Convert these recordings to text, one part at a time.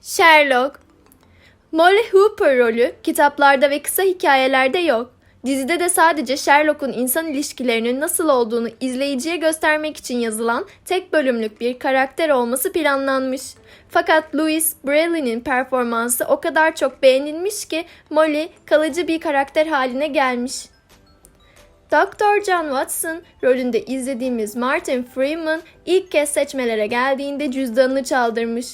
Sherlock Molly Hooper rolü kitaplarda ve kısa hikayelerde yok. Dizide de sadece Sherlock'un insan ilişkilerinin nasıl olduğunu izleyiciye göstermek için yazılan tek bölümlük bir karakter olması planlanmış. Fakat Louis Brayley'nin performansı o kadar çok beğenilmiş ki Molly kalıcı bir karakter haline gelmiş. Dr. John Watson rolünde izlediğimiz Martin Freeman ilk kez seçmelere geldiğinde cüzdanını çaldırmış.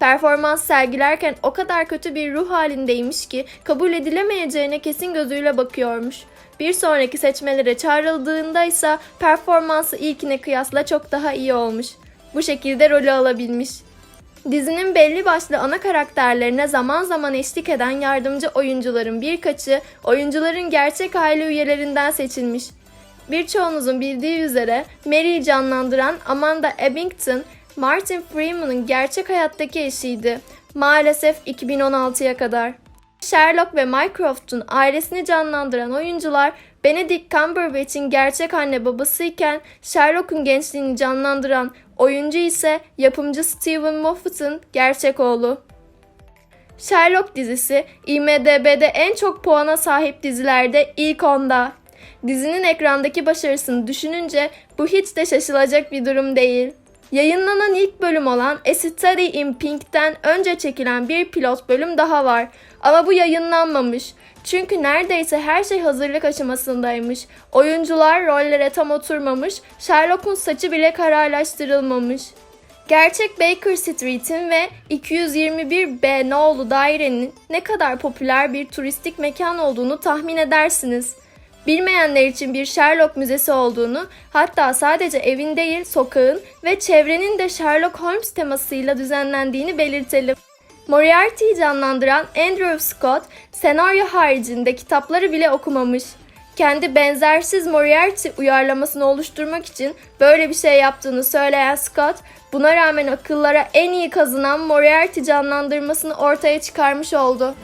Performans sergilerken o kadar kötü bir ruh halindeymiş ki kabul edilemeyeceğine kesin gözüyle bakıyormuş. Bir sonraki seçmelere çağrıldığında ise performansı ilkine kıyasla çok daha iyi olmuş. Bu şekilde rolü alabilmiş. Dizinin belli başlı ana karakterlerine zaman zaman eşlik eden yardımcı oyuncuların birkaçı oyuncuların gerçek aile üyelerinden seçilmiş. Birçoğunuzun bildiği üzere Mary'i canlandıran Amanda Ebbington, Martin Freeman'ın gerçek hayattaki eşiydi. Maalesef 2016'ya kadar. Sherlock ve Mycroft'un ailesini canlandıran oyuncular Benedict Cumberbatch'in gerçek anne babasıyken Sherlock'un gençliğini canlandıran oyuncu ise yapımcı Stephen Moffat'ın gerçek oğlu. Sherlock dizisi IMDB'de en çok puana sahip dizilerde ilk onda. Dizinin ekrandaki başarısını düşününce bu hiç de şaşılacak bir durum değil. Yayınlanan ilk bölüm olan A Study in Pink'ten önce çekilen bir pilot bölüm daha var. Ama bu yayınlanmamış. Çünkü neredeyse her şey hazırlık aşamasındaymış. Oyuncular rollere tam oturmamış, Sherlock'un saçı bile kararlaştırılmamış. Gerçek Baker Street'in ve 221B nolu dairenin ne kadar popüler bir turistik mekan olduğunu tahmin edersiniz. Bilmeyenler için bir Sherlock müzesi olduğunu, hatta sadece evin değil sokağın ve çevrenin de Sherlock Holmes temasıyla düzenlendiğini belirtelim. Moriarty'yi canlandıran Andrew Scott, senaryo haricinde kitapları bile okumamış. Kendi benzersiz Moriarty uyarlamasını oluşturmak için böyle bir şey yaptığını söyleyen Scott, buna rağmen akıllara en iyi kazınan Moriarty canlandırmasını ortaya çıkarmış oldu.